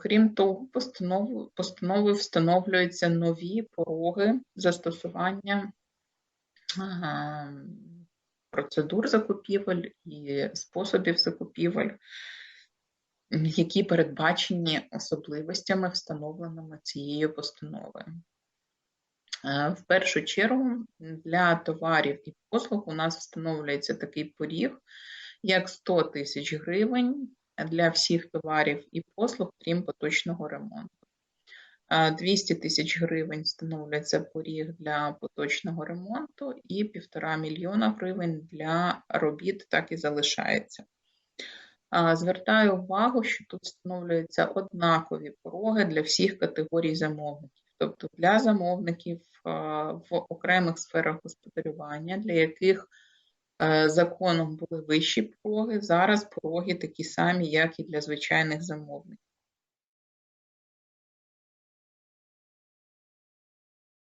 Крім того, постановою встановлюються нові пороги застосування процедур закупівель і способів закупівель, які передбачені особливостями, встановленими цією постановою. В першу чергу для товарів і послуг у нас встановлюється такий поріг, як 100 тисяч гривень для всіх товарів і послуг, крім поточного ремонту. 200 тисяч гривень встановлюється поріг для поточного ремонту, і 1,5 мільйона гривень для робіт так і залишається. Звертаю увагу, що тут встановлюються однакові пороги для всіх категорій замовників, тобто для замовників в окремих сферах господарювання, для яких Е, законом були вищі пороги, зараз пороги такі самі, як і для звичайних замовників.